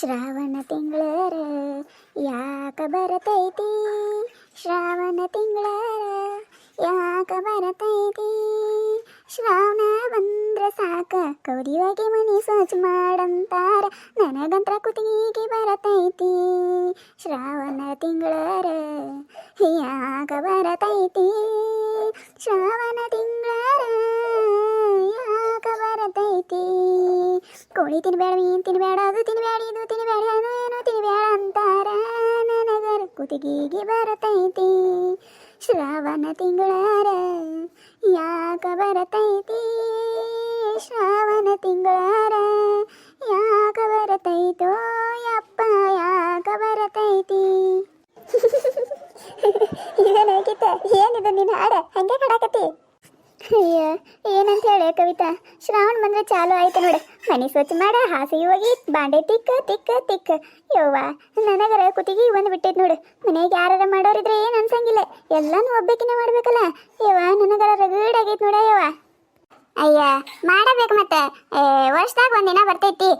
ಶ್ರಾವಣ ತಿಂಗಳರ ಯಾಕ ಬರತೈತಿ? ಶ್ರಾವಣ ತಿಂಗಳರ ಯಾಕ ಬರತೈತಿ? ಶ್ರಾವಣ ಬಂದ್ರ ಸಾಕ ಕೌರಿವಾಗಿ ಮನಿ ಸ್ವಚ್ಛ ಮಾಡಂತಾರ, ನನಗಂತ್ರ ಕುತ್ತಿಗೆ ಬರತೈತಿ. ಶ್ರಾವಣ ತಿಂಗಳರ ಯಾಕ ಬರತೈತಿ? ಶ್ರಾವಣ ತಿಂಗಳರ ಯಾಕ ಬರತೈತಿ? ಕೋಳಿ ತಿನ್ಬೇಡ, ಮೀನ್ ತಿನ್ಬೇಡ, ಅದು ತಿನ್ಬೇಡ, ಇದು ತಿನ್ಬೇಡ, ಅದು ಏನು ತಿನ್ಬೇಡ ಅಂತಾರ. ನನಗರ ಕುತ್ತಿಗೆಗೆ ಬರತೈತಿ, ಶ್ರಾವಣ ತಿಂಗಳಾರ ಯಾಕ ಬರತೈತಿ? ಶ್ರಾವಣ ತಿಂಗಳಾರ ಯಾಕ ಬರತೈತೋ ಯಪ್ಪ ಯಾಕ ಬರತೈತಿ ಇದೇನಾಗಿತ್ತ ಏನಿದು ನಿನ್ನ ಹಾಡ ಹಂಗೆ ಕಡಾಕತಿ ಅಯ್ಯ ಏನಂತ ಹೇಳಿ ಕವಿತಾ ಶ್ರಾವಣ ಬಂದ್ರೆ ಚಾಲು ಆಯ್ತು ನೋಡು ಮನೆ ಸ್ವಚ್ಛ ಮಾಡ, ಹಾಸಿಗೆ ಹೋಗಿ, ಬಾಂಡೆ ತಿಕ್ಕ ತಿಕ್ಕ ತಿಕ್ಕ. ಯವ್ವ, ನನಗರ ಕುತ್ತಿಗೆ ಒಂದು ಬಿಟ್ಟೈತೆ ನೋಡು. ಮನೆಗೆ ಯಾರಾರ ಮಾಡೋರಿದ್ರೆ ಏನು ಅನ್ಸಂಗಿಲ್ಲ. ಎಲ್ಲಾನು ಒಬ್ಬಕಿನ ಮಾಡ್ಬೇಕಲ್ಲ. ಯವ್ವ, ನನಗರ ರಗಡ್ ಆಗೈತೆ ನೋಡ ಯವ್ವ. ಅಯ್ಯ, ಮಾಡಬೇಕು ಮತ್ತೆ. ವರ್ಷದಾಗ ಒಂದಿನ ಬರ್ತೈತಿ.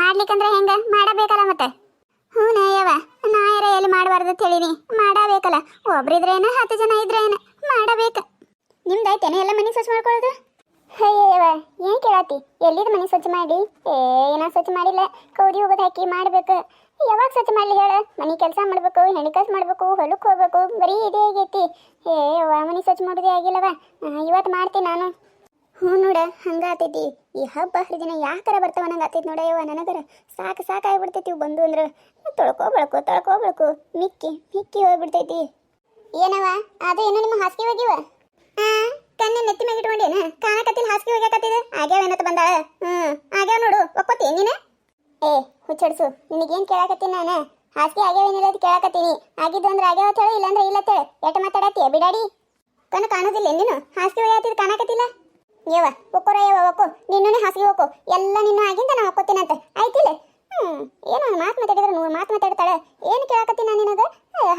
ಮಾಡ್ಲಿಕ್ಕಂದ್ರೆ ಹೆಂಗ? ಮಾಡಬೇಕಲ್ಲ ಮತ್ತೆ. ಹ್ಞೂ ಯವ್ವ, ನಾ ಯಾರ ಎಲ್ಲಿ ಮಾಡಬಾರ್ದು ಅಂತ ಹೇಳಿನಿ. ಮಾಡಬೇಕಲ್ಲ. ಒಬ್ರಿದ್ರೇನ, ಹತ್ತು ಜನ ಇದ್ರೇನ, ಮಾಡಬೇಕು. ನಿಮ್ದಾಯ್ತೇನೆ ಎಲ್ಲ ಮನೆ ಸ್ವಚ್ಛ ಮಾಡ್ಕೊಳ್ಳೋದು? ಅಯ್ಯವ್ವ ಏನು ಕೇಳತ್ತಿ? ಎಲ್ಲಿದ ಮನೆ ಸ್ವಚ್ಛ ಮಾಡಿ? ಏ ಏನ ಸ್ವಚ್ಛ ಮಾಡಿಲ್ಲ. ಕೌದಿ ಹೋಗೋದು ಹಾಕಿ ಮಾಡ್ಬೇಕು. ಯಾವಾಗ ಸ್ವಚ್ಛ ಮಾಡ್ಲಿ ಹೇಳ? ಮನೆ ಕೆಲಸ ಮಾಡ್ಬೇಕು ಹೆಣ್ಣು ಕೆಲಸ ಮಾಡ್ಬೇಕು ಹೊಲಕ್ಕೆ ಹೋಗ್ಬೇಕು, ಬರೀ ಇದೇ ಆಗೈತಿ. ಏ, ಅವ್ವ ಮನೆ ಸ್ವಚ್ಛ ಮಾಡೋದೇ ಆಗಿಲ್ಲವ. ಇವತ್ತು ಮಾಡ್ತೀನಿ ನಾನು. ಹ್ಞೂ ನೋಡ ಹಂಗಾತೈತಿ ಈ ಹಬ್ಬ ಹರಿದಿನ ಯಾಕರ ಬರ್ತಾವ ನಂಗೆ ಆತೈತಿ ನೋಡ ಯವ್ವ, ನನಗರ. ಸಾಕು ಸಾಕಾಗ್ಬಿಡ್ತೈತಿ ಬಂದು ಅಂದ್ರೆ. ತೊಳ್ಕೊ ಬೆಳಕು ತೊಳ್ಕೊ ಬೆಳಕು. ಮಿಕ್ಕಿ ಮಿಕ್ಕಿ ಹೋಗ್ಬಿಡ್ತೈತಿ. ಏನವ ಅದು ಏನು ನಿಮ್ಮ ಹಾಸಿಗೆ ಹೋಗಿವ ಕಣ್ಣೆ ನೆತ್ತಿ ಮ್ಯಾಗ ಇಟ್ಕೊಂಡೇನ ಕಾಣಕತ್ತಿಲ್ಲ, ಹಾಸಿಗೆ ಹೋಗ್ಯಾಕತ್ತಿದ. ಆಗ್ಯಾವ ಏನತ್ತ ಬಂದಾಳ? ಹ್ಮ್, ಆಗ್ಯಾವ ನೋಡು ಒಪ್ಪತ್ತಿ ನೀನ? ಏ, ಹುಚ್ಚಡ್ಸು, ನಿನಗೇನ್ ಕೇಳಾಕತ್ತೀನಿ ನಾನು? ಹಾಸಿಗೆ ಆಗ್ಯಾವೇನಿಲ್ಲ ಅದು ಕೇಳಾಕತ್ತೀನಿ. ಆಗಿದ್ದು ಅಂದ್ರೆ ಆಗ್ಯಾವ ಅಂತ ಹೇಳು, ಇಲ್ಲಾಂದ್ರೆ ಇಲ್ಲ ಅಂತ ಹೇಳು. ಎಟ್ಟ ಮಾತಾಡತ್ತೀಯ, ಬಿಡಾಡಿ? ಕಣ್ಣು ಕಾಣೋದಿಲ್ಲ ನೀನು? ಹಾಸಿಗೆ ಹೋಗ್ಯಾತಿದ್ ಕಾಣಕತ್ತಿಲ್ಲ? ಯವ ಒಕ್ಕೋರ ಯವ ಒಕ್ಕೋ ನಿನ್ನೂ ಹಾಸಿಗೆ ಹೋಗೋ ಎಲ್ಲ ನಿನ್ನ ಆಗಿಂದ ನಾ ಒಕ್ಕೋತೀನಂತ ಆಯ್ತಿಲ್ಲ? ಹ್ಮ್, ಏನೋ ಮಾತು ಮಾತಾಡಿದ್ರೆ ನೂರು ಮಾತು ಮಾತಾಡ್ತಾಳೆ ಏನು ಕೇಳಾಕತ್ತೀನಿ ನಾನು ನಿನಗೆ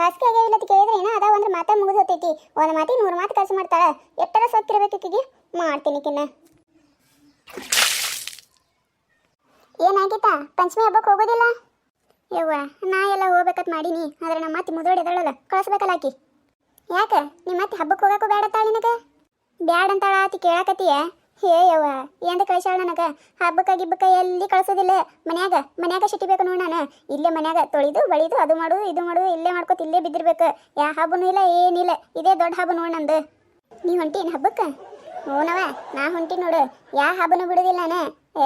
ಹಾಸಿಗೆ ಆಗ್ಯಾವಿಲ್ಲ ಅಂತ ಕೇಳಿದ್ರೆ ಏನೋ ಅದ ಒಂದು ಮಾತ ಮುಗಿದು ಹೋತೈತಿ ಒಂದು ಮಾತಿ ನೂರು ಮಾತು ಕೆಲಸ ಮಾಡ್ತಾಳೆ ಎಟ್ಟರ ಸೊಕ್ಕಿರ್ಬೇಕು ಈಕಿಗೆ ಮಾಡ್ತೀನಿ ಕಿನ್ನ ಏನಾಗಿತ್ತ ಪಂಚಮಿ ಹಬ್ಬಕ್ಕೆ ಹೋಗೋದಿಲ್ಲ? ಯವ್ವ, ನಾ ಎಲ್ಲ ಹೋಗ್ಬೇಕಂತ ಮಾಡೀನಿ. ಆದ್ರೆ ನಮ್ಮ ಮತ್ತೆ ಮುದೋಡಿ ಎದಳಲ್ಲ ಕಳಿಸ್ಬೇಕಲ್ಲ ಆಕಿ. ಯಾಕೆ? ನಿಮ್ಮ ಮತ್ತೆ ಹಬ್ಬಕ್ಕೆ ಹೋಗಕ್ಕೂ ಬೇಡ ತಾಳ ನಿನಗೆ? ಬ್ಯಾಡ ಅಂತಾಳ ಆತಿ ಕೇಳಾಕತ್ತೀಯ? ಹೇ ಯವ್ವ ಎಂದ ಕಳಿಸಾಳ ನನಗೆ? ಹಬ್ಬಕ್ಕ ಗಿಬ್ಬಕ್ಕ ಎಲ್ಲಿ ಕಳ್ಸೋದಿಲ್ಲ? ಮನ್ಯಾಗ ಮನ್ಯಾಗ ಸಿಟ್ಟಿಬೇಕು ನೋಡು ನಾನು. ಇಲ್ಲೇ ಮನ್ಯಾಗ ತೊಳಿದು, ಬಳಿದು, ಅದು ಮಾಡು, ಇದು ಮಾಡು, ಇಲ್ಲೇ ಮಾಡ್ಕೊತ ಇಲ್ಲೇ ಬಿದ್ದಿರ್ಬೇಕು. ಯಾ ಹಬ್ಬನೂ ಇಲ್ಲ, ಏನಿಲ್ಲ. ಇದೇ ದೊಡ್ಡ ಹಬ್ಬ ನೋಡು ನಂದು. ನೀ ಹೊಂಟೀನಿ ಹಬ್ಬಕ್ಕೆ? ಹ್ಞೂನವ ನಾ ಹೊಂಟಿ ನೋಡು. ಯಾ ಹಬ್ಬನೂ ಬಿಡುದಿಲ್ಲ ನಾನು. ಏ,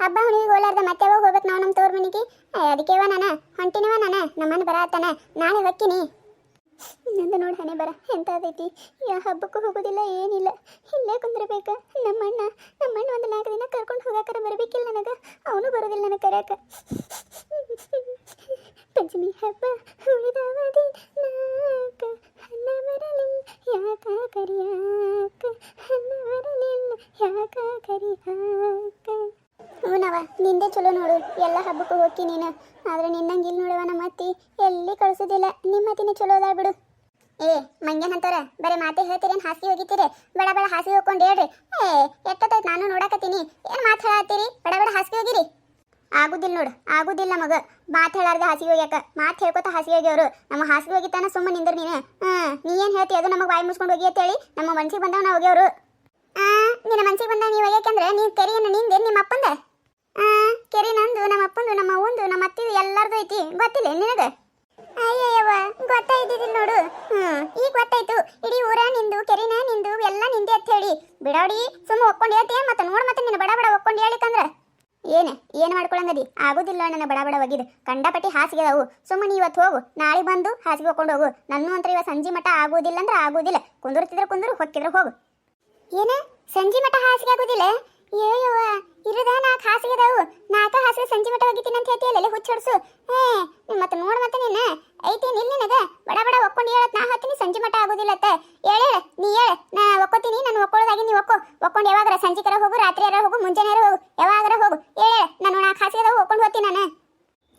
ಹಬ್ಬ ಹುಣಿಗೆ ಹೋಲಾರ್ದ ಮತ್ತೆ ಯಾವಾಗ ಹೋಗ್ಬೇಕು ನಾವು ನಮ್ಮ ತವ್ರ ಮನೆಗೆ? ಅದಕ್ಕೆವ ನಾನು? ಹೊಂಟಿನವ ನಾನು? ನಮ್ಮನ್ನ ಬರತ್ತಾನ ನಾಳೆ ಹೊಕ್ಕಿನಿ. ನಂದು ನೋಡಿ ಹಣೆ ಬರ. ಎಂತಾದೈತಿ? ಯಾ ಹಬ್ಬಕ್ಕೂ ಹೋಗೋದಿಲ್ಲ, ಏನಿಲ್ಲ. ಇಲ್ಲೇ ಕುಂದಿರ್ಬೇಕು. ನಮ್ಮಣ್ಣ ನಮ್ಮಣ್ಣ ಒಂದು ನಾಲ್ಕು ದಿನ ಕರ್ಕೊಂಡು ಹೋಗಾಕರ ಬರಬೇಕಿಲ್ಲ ನನಗೆ. ಅವನು ಬರೋದಿಲ್ಲ ನನಗೆ ಕರ್ಯಾಕ. ಪಂಚಮಿ ಹಬ್ಬ ಉಳಿದವದಿ ನಾಕ ಹಣ ಬರಲಿ ಯಾಕ ಕರಿಯಾಕ? ಹಣ ಬರಲಿಲ್ಲ ಯಾಕ ಕರಿಯಾಕ? ಹ್ಞೂನವ ನಿಂದೆ ಚಲೋ ನೋಡು. ಎಲ್ಲ ಹಬ್ಬಕ್ಕೂ ಹೋಗಿ ನೀನು. ಆದ್ರೆ ನಿನ್ನಂಗೆ ಇಲ್ಲಿ ನೋಡುವ ನಮ್ಮ ಅತ್ತಿ ಎಲ್ಲಿ ಕಳಿಸೋದಿಲ್ಲ. ನಿಮ್ಮ ಅತ್ತಿನೇ ಚಲೋ ಅದ ಬಿಡು. ಏ ಮಂಗೆ ಅಂತಾರ ಬರೀ ಮಾತೆ ಹೇಳ್ತೀರೇನು? ಹಾಸಿ ಹೋಗಿತ್ತೀರಿ. ಬಡ ಬಡ ಹಾಸಿಗೆ ಹೋಗ್ಕೊಂಡು ಹೇಳ್ರಿ. ಏ, ಎಷ್ಟೊತ್ತಾಯ್ತು ನಾನು ನೋಡಕತ್ತೀನಿ. ಏನು ಮಾತು ಹೇಳತ್ತೀರಿ? ಬಡ ಬಡ ಹಾಸಿಗೆ ಹೋಗಿರಿ. ಆಗುದಿಲ್ಲ ನೋಡು, ಆಗುದಿಲ್ಲ ಮಗ. ಮಾತು ಹೇಳಾರ್ದ ಹಾಸಿಗೆ ಹೋಗ್ಯಾಕ. ಮಾತು ಹೇಳ್ಕೊತ ಹಾಸಿಗೆ ಹೋಗ್ಯವ್ರು. ನಮ್ಮ ಹಾಸಿಗೆ ಹೋಗಿತ್ತಾನ ಸುಮ್ಮ ನಿಂದ್ರ ನೀನು. ಹಾಂ ನೀ ಏನು ಹೇಳ್ತಿ? ಅದು ನಮಗೆ ಬಾಯಿ ಮುಚ್ಕೊಂಡು ಹೋಗಿ ಅಂತ ಹೇಳಿ ನಮ್ಮ ಮನ್ಸಿಗೆ ಬಂದವ ನಾ ಹೋಗ್ಯವ್ರು. ಆ, ನಿನ್ನ ಮನ್ಸಿಗೆ ಬಂದ ನೀವು ಹೋಗ್ಯಾಕಂದ್ರೆ ನೀನು ಕೆರೆಯನ್ನು ನಿಂದೆ, ನಿಮ್ಮ ಅಪ್ಪಂದ? ಆ, ಕೆರೆ ನಂದು, ನಮ್ಮ ಅಪ್ಪಂದು, ನಮ್ಮ ಅವಂದು ನಮ್ಮ ಅತ್ತಿದು ಎಲ್ಲಾರ್ದು ಐತಿ. ಗೊತ್ತಿಲ್ಲ ನಿನಗೆ? ಅಯ್ಯಯ್ಯವ ಗೊತ್ತಾಯ್ತಿದ್ದೀನಿ ನೋಡು. ಹ್ಮ್, ಈಗ ಗೊತ್ತಾಯ್ತು. ಇಡೀ ಊರ ನಿಂದು, ಕೆರಿನ ನಿಂದು, ಎಲ್ಲ ನಿಂದೆ ಅಂತ ಹೇಳಿ. ಬಿಡಾಡಿ, ಸುಮ್ಮ ಒಕ್ಕೊಂಡು ಹೇಳ್ತೀಯ ಮತ್ತೆ ನೋಡ್ ಮತ್ತೆ ನಿನ್ನ ಬಡ ಬಡ ಒಕ್ಕೊಂಡು ಹೇಳಿಕಂದ್ರ ಏನು ಏನು ಮಾಡ್ಕೊಳ್ಳಂಗದಿ ಆಗುದಿಲ್ಲ, ನನ್ನ ಬಡ ಬಡ ಕಂಡಪಟ್ಟಿ ಹಾಸಿಗೆ ಅವು ಸುಮ್ಮನೆ ಇವತ್ತು ಹೋಗು. ನಾಳೆ ಬಂದು ಹಾಸಿಗೆ ಹೋಗ್ಕೊಂಡು ಹೋಗು. ನನ್ನ ಅಂತ ಇವತ್ತು ಸಂಜೆ ಮಠ ಆಗೋದಿಲ್ಲ ಅಂದ್ರೆ ಆಗೋದಿಲ್ಲ. ಕುಂದುರ್ತಿದ್ರೆ ಕುಂದ್ರ, ಹೊಕ್ಕಿದ್ರೆ ಹೋಗು. ಏನ? ಸಂಜೆ ಮಠ ಹಾಸಿಗೆ ಆಗೋದಿಲ್ಲ? ಏಯವ್ವ, ಇರದ ನಾಲ್ಕು ಹಾಸಿಗೆ ಅದಾವು ನಾಲ್ಕು ಹಾಸಿಗೆ ಸಂಜೆ ಮಠ ಒಗಿತೀನಿ ಅಂತ ಹೇಳ್ತೀಯಲ್ಲ ಹುಚ್ಚಡ್ಸು ಏ ಮತ್ತೆ ನೋಡು ಮತ್ತೆ ನೀನು. ಐತಿ ಇಲ್ಲಿ ಬಡ ಬಡ ಒಕ್ಕೊಂಡು ಹೇಳತ್, ನಾ ಹತ್ತೀನಿ ಸಂಜೆ ಮಠ ಆಗೋದಿಲ್ಲ ಅತ್ತ ಹೇಳ ನೀ ಹೇಳ. ನಾ ಒಕ್ಕೋತೀನಿ, ನಾನು ಒಕ್ಕೊಳ್ಳೋದಾಗಿ ನೀವು ಒಕ್ಕೋ. ಒಕ್ಕೊಂಡು ಯಾವಾಗರ ಸಂಜೆಕರ ಹೋಗು, ರಾತ್ರಿ ಹೋಗು, ಮುಂಜಾನೆ ಹೋಗು ಯಾವಾಗರ ಹೋಗು ಹೇಳ ನಾನು ನಾಲ್ಕು ಹಾಸಿಗೆ ಅದಾವು ಒಕ್ಕೊಂಡು ಹೋಗ್ತೀನಿ ನಾನು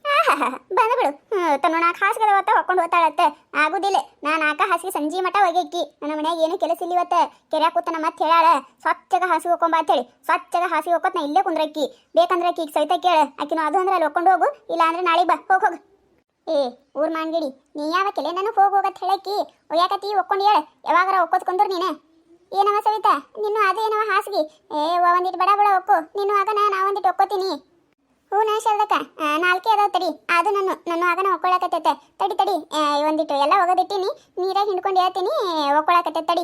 ಆಹಾ ಬಂದ್ಬಿಡು ಹ್ಞೂ ತನ್ನ ನಾಲ್ಕು ಹಾಸಿಗೆ ಅವತ್ತ ಹೊಕ್ಕೊಂಡು ಹೋಗ್ತಾಳತ್ತ ಆಗುದಿಲ್ಲ. ನಾನು ಆಕ ಹಾಸಿಗೆ ಸಂಜೆ ಮಟ ಒಗೆಕ್ಕಿ ನನ್ನ ಮನ್ಯಾಗ ಏನು ಕೆಲಸ ಇಲ್ಲ ಇವತ್ತ. ಕೆರೆ ನಮ್ಮ ಮತ್ತೆ ಹೇಳಾಳ ಸ್ವಚ್ಛಗ ಹಾಸಿಗೆ ಹೋಕೊಂಬ ಅಂತೇಳಿ. ಸ್ವಚ್ಛಗ ಹಾಸಿಗೆ ಹೋಗೋತ್ ನಾ ಇಲ್ಲೇ ಕುಂದ್ರಕ್ಕಿ ಬೇಕಂದ್ರೆ ಈಗ ಸಹಿತ ಕೇಳ. ಅದು ಅಂದ್ರೆ ಅಲ್ಲಿ ಹೊಕ್ಕೊಂಡು ಹೋಗು. ಇಲ್ಲ ಅಂದ್ರೆ ನಾಳೆ ಬಾ. ಹೋಗ್, ಹೋಗು. ಏ, ಊರ್ ಮಾಂಗಿಡಿ, ನೀ ಯಾವಕ್ಕೆಲೆ ನಾನು ಹೋಗಿ ಹೋಗತ್ ಹೇಳಕ್ಕಿ ಒಯ್ಯಾಕತಿ ಒಕ್ಕೊಂಡು ಹೇಳ. ಯಾವಾಗಾರ ಒಕ್ಕೋತ್ಕೊಂಡ್ರು ನೀನೆ. ಏನವ ಸವಿತಾ? ನಿನ್ನ ಅದೇನವ ಹಾಸಿಗೆ? ಏ ಒಂದಿಟ್ಟು ಬಡ ಬಡ ಒಕ್ಕು ನಿನ್ನ ಆಗನ ನಾ ಒಂದಿಟ್ಟು ಒಕ್ಕೋತೀನಿ ಹ್ಞೂ ನಾ ಶಲ್ದಕ್ಕ ನಾಲ್ಕೇ ಅದಾವ ತಡಿ. ಅದು ನಾನು ನನ್ನ ಆಗನ ಒಕ್ಕೊಳಕತ್ತೈತೆ. ತಡಿ ತಡಿ. ಒಂದಿಟ್ಟು ಎಲ್ಲ ಒಗದಿಟ್ಟಿನಿ. ನೀರಾಗ ಹಿಂಡ್ಕೊಂಡು ಹೇಳ್ತೀನಿ ಒಕ್ಕೊಳಕತ್ತೈತೆ, ತಡಿ.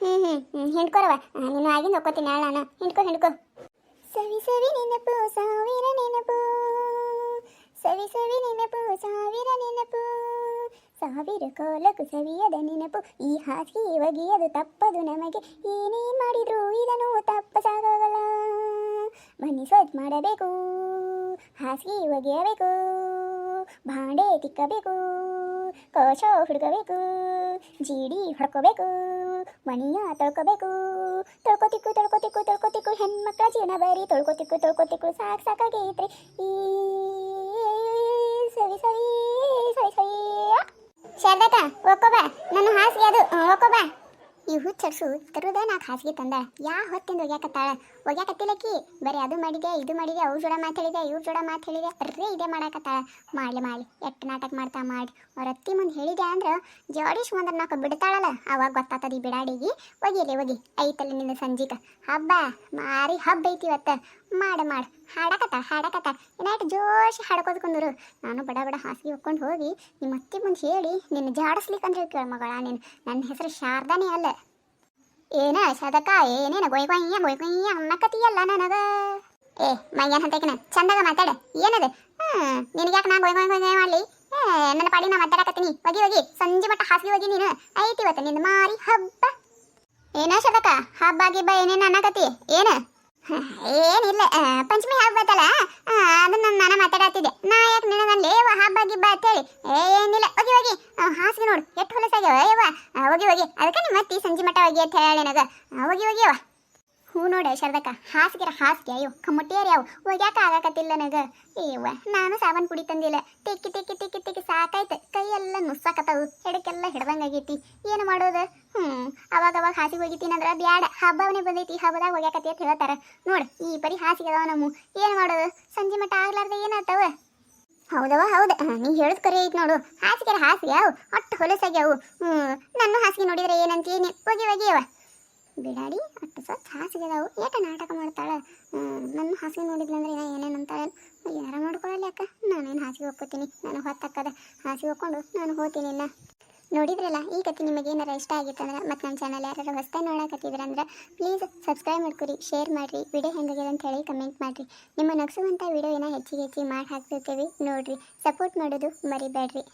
ಹ್ಞೂ ಹ್ಞೂ ಹ್ಞೂ ಹಿಂಡ್ಕೊರವ. ನೀನು ಆಗಿಂದ ಒಕ್ಕೋತೀನಿ ಹೇಳ ನಾನು. ಹಿಂಡ್ಕೊ ಹಿಂಡ್ಕೊ. ಸವಿ ಸವಿ ನೆನಪು, ಸಾವಿರ ನೆನಪು. ಸವಿ ಸವಿ ನೆನಪು, ಸಾವಿರ ನೆನಪು. ಸಾವಿರ ಕೋಲಕ್ಕು ಸವಿಯದ ನೆನಪು. ಈ ಹಾಸಿಗೆ ಒಗೆಯದು ತಪ್ಪದು ನಮಗೆ. ಏನೇ ಮಾಡಿದ್ರು ಇದನ್ನು ತಪ್ಪಸಾಗಲ್ಲ ಬನ್ನಿ ಸ್ವಚ್ಛ ಮಾಡಬೇಕು ಹಾಸಿಗೆ ಒಗೆಯಬೇಕು ಭಾಂಡೆ ತಿಕ್ಕಬೇಕು, ಕೋಶ ಹುಡುಕಬೇಕು, ಜೀಡಿ ಹೊಡ್ಕೋಬೇಕು ಮಣಿಯ ತೊಳ್ಕೋಬೇಕು ತೊಳ್ಕೊತಿಕ್ಕು ತೊಳ್ಕೊತಿಕ್ಕು ತೊಳ್ಕೊತಿಕ್ಕು ಹೆಣ್ಮಕ್ಳ ಜೀವನ ಬರೀ ತೊಳ್ಕೊತಿಕ್ಕು ತೊಳ್ಕೊತಿಕ್ಕು ಸಾಕು ಸಾಕಾಗೈತ್ರಿ ಈ ಸರಿ ಸರಿ ಸರಿ ಸರಿ ಶಾರದಕ್ಕ ಒಕ್ಕೋಬಾ ನನ್ನ ಹಾಸಿಗೆ ಅದು ಒಕ್ಕೋಬ ಈ ಹುಚ್ಚರ್ಸು ಕರುದ ನಾ ಖಾಸಗಿ ತಂದ. ಯಾ ಹೊತ್ತಿಂದ ಒಗ್ಯಾಕತ್ತಾಳ ಒಗ್ಯಾಕತ್ತಿಲಕ್ಕಿ ಬರೀ ಅದು ಮಾಡಿದೆ, ಇದು ಮಾಡಿದೆ, ಅವ್ರ ಜೋಡ ಮಾತಾಡಿದೆ, ಇವ್ರ ಜೋಡ ಮಾತು ಹೇಳಿದೆ ಬರ್ರೇ ಇದೇ ಮಾಡಾಕತ್ತಾಳ. ಮಾಡ್ಲಿ ಮಾಡ್ಲಿ ಎಷ್ಟು ನಾಟಕ ಮಾಡ್ತಾ ಮಾಡಿ ಅವ್ರ ಅತ್ತಿ ಮುಂದೆ ಹೇಳಿದೆ ಅಂದ್ರೆ ಜೋಡಿಸ್ ಒಂದ್ರ ನಾಲ್ಕು ಬಿಡ್ತಾಳಲ್ಲ, ಅವಾಗ ಗೊತ್ತಾತದ ಈ ಬಿಡಾಡಿಗೆ. ಒಗಿಲಿ ಒಗಿ ಐತಲ್ಲ ನಿನ್ನ ಸಂಜೀಕ. ಹಬ್ಬ, ಮಾರಿ ಹಬ್ಬ ಐತಿ ಇವತ್ತ. ಮಾಡ ಮಾಡ. ಹಾಡಕತ್ತ ಹಾಡಕತ್ತ. ಏನಾಯ್ತು ಜೋಶ್ ಹಾಡ್ಕೋದು ಕುಂದರು. ನಾನು ಬಡ ಬಡ ಹಾಸಿಗೆ ಹೊಕ್ಕೊಂಡು ಹೋಗಿ ನಿಮ್ಮ ಅತ್ತೆ ಮುಂದೆ ಹೇಳಿ ನಿನ್ನ ಜಾಡಿಸ್ಲಿಕ್ಕಂದ್ರೆ ಕೇಳ ಮಗಳ, ನೀನು ನನ್ನ ಹೆಸರು ಶಾರದಾನೇ ಅಲ್ಲ. ಏನ ಸದಕ ಏನೇನ ಗೊಯ್ ಗೊಯ್ಯ ಗೊಯ್ ಗೊಯ್ಯ ಅನ್ನಕತ್ತೀಯಲ್ಲ ನನಗ? ಏ, ಮೈಯನ್ ಹಂತಕಿನ, ಚಂದಾಗ ಮಾತಾಡ. ಏನದು? ಹ್ಮ್, ನಿನಗ್ಯಾಕೆ ನಾ ಗೊಯ್ ಗೊಯ್ ಗೊಯ್ ಮಾಡಲಿ? ನನ್ನ ಪಾಡಿ ನಾ ಮಾತಾಡಕತ್ತೀನಿ. ಹೋಗಿ ಒಗಿ, ಸಂಜೆ ಮಟ್ಟ ಹಾಸಿಗೆ ಹೋಗಿ ನೀನು. ಐತಿ ಇವತ್ತು ನಿನ್ನ ಮಾರಿ ಹಬ್ಬ. ಏನ ಸದಕ ಹಬ್ಬ, ಗಿಬ್ಬ ಏನೇನು ಅನ್ನಕತ್ತಿ? ಏನ? ಏನಿಲ್ಲ ಪಂಚಮಿ ಹಬ್ಬ ಬತ್ತಲ್ಲ ಅದನ್ನ ನಾನು ಮಾತಾಡತ್ತಿದ್ದೆ. ನಾ ಯಾಕೆ ನಿನಗಲ್ಲಿ ಹಬ್ಬ, ಗಿಬ್ಬ ಅಂತೇಳಿ ಏನಿಲ್ಲ, ಹೋಗಿ ಹೋಗಿ. ಹಾಸಿಗೆ ನೋಡು, ಎಷ್ಟು ಹೊಲಸಾಗ್ಯವ ಯವ್ವ ಹೋಗಿ ಹೋಗಿ. ಅದಕ್ಕೆ ನಿಮ್ಮ ಅತ್ತಿ ಸಂಜೆ ಮಟ್ಟ ಹೋಗಿ ಅಂತ ಹೇಳಿ ನನಗೆ. ಹೋಗಿ ಹೋಗಿ ಯವ್ವ ಹ್ಞೂ ನೋಡೆ, ಶರದಕ್ಕ, ಹಾಸಿಗೆರ ಹಾಸಿಗೆ, ಅಯ್ಯೋ ಕಮ್ಮಟ್ಟಿಯರ್ ಯಾವ ಒಗ್ಯಾಕ ಆಗಾಕತ್ತಿಲ್ಲ ನನಗೆ. ಏವ್ವ ನಾನು ಸಾಬನ್ ಪುಡಿ ತಂದಿಲ್ಲ. ತಿಕ್ಕಿ ತಿಕ್ಕಿ ತಿಕ್ಕಿ ತಿಕ್ಕಿ ಸಾಕಾಯ್ತು. ಕೈಯೆಲ್ಲ ನುಸ್ಸಾಕತ್ತಾವು. ಹೆಡಕ್ಕೆಲ್ಲ ಹಿಡ್ದಂಗಾಗೈತಿ. ಏನು ಮಾಡೋದು? ಅವಾಗ ಅವಾಗ ಹಾಸಿಗೆ ಅಂದ್ರೆ ಬ್ಯಾಡ. ಹಬ್ಬವನೇ ಬಂದೈತಿ, ಹಬ್ಬದಾಗ ಹೋಗ್ಯಾಕತಿ ಅಂತ ಹೇಳ್ತಾರ. ನೋಡು, ಈ ಪರಿ ಹಾಸಿಗೆ ಅದಾವ ನಮ್ಮ. ಏನು ಮಾಡೋದು? ಸಂಜೆ ಮಟ್ಟ ಆಗ್ಲಾರ್ದ ಏನಾಗ್ತಾವ? ಹೌದವ ಹೌದು. ನೀ ಹೇಳದ್ ಕರೆ ಐತಿ ನೋಡು. ಹಾಸಿಗೆ ಹಾಸಿಗೆ ಅವು ಒಟ್ಟು ಹೊಲಸಾಗ್ಯಾವು ಹ್ಞೂ ನನ್ನ ಹಾಸಿಗೆ ನೋಡಿದ್ರೆ ಏನಂತೀನಿ? ಹೋಗಿ ಹೋಗಿಯವ ಬಿಡಾಡಿ ಅಟ್ಟು ಸ್ವಚ್ಛ ಹಾಸಿಗೆ ಅದಾವು. ಏಟ ನಾಟಕ ಮಾಡ್ತಾಳ? ನನ್ನ ಹಾಸಿಗೆ ನೋಡಿದ್ಲಂದ್ರೆ ನಾ ಏನೇನು ಅಂತಾಳೆ ಯಾರ ಮಾಡ್ಕೊಳ್ಳಲ್ಲ ಅಕ್ಕ. ನಾನೇನು ಹಾಸಿಗೆ ಹೋಗ್ಕೋತೀನಿ ನಾನು ಹೊತ್ತಕ್ಕದ ಹಾಸಿಗೆ ಹೋಗ್ಕೊಂಡು ನಾನು ಹೋಗ್ತೀನಿ ಇನ್ನ ನೋಡಿದ್ರಲ್ಲ, ಈ ಕತೆ ನಿಮಗೆ ಏನಾರ ಇಷ್ಟ ಆಗಿತ್ತಂದ್ರೆ ಮತ್ತು ನಮ್ಮ ಚಾನಲ್ ಯಾರು ಹೊಸ್ತಾ ನೋಡಕತ್ತಿದ್ರಂದ್ರೆ ಪ್ಲೀಸ್ ಸಬ್ಸ್ಕ್ರೈಬ್ ಮಾಡ್ಕೊರಿ ಶೇರ್ ಮಾಡಿರಿ ವಿಡಿಯೋ ಹೆಂಗಾಗಿದೆ ಅಂತ ಹೇಳಿ ಕಮೆಂಟ್ ಮಾಡಿರಿ. ನಿಮ್ಮ ವಿಡಿಯೋ ಏನೋ ಹೆಚ್ಚಿಗೆ ಹೆಚ್ಚಿಗೆ ಮಾಡಿ ಹಾಕ್ತಿರ್ತೀವಿ ನೋಡಿರಿ. ಸಪೋರ್ಟ್ ಮಾಡೋದು ಮರಿಬೇಡ್ರಿ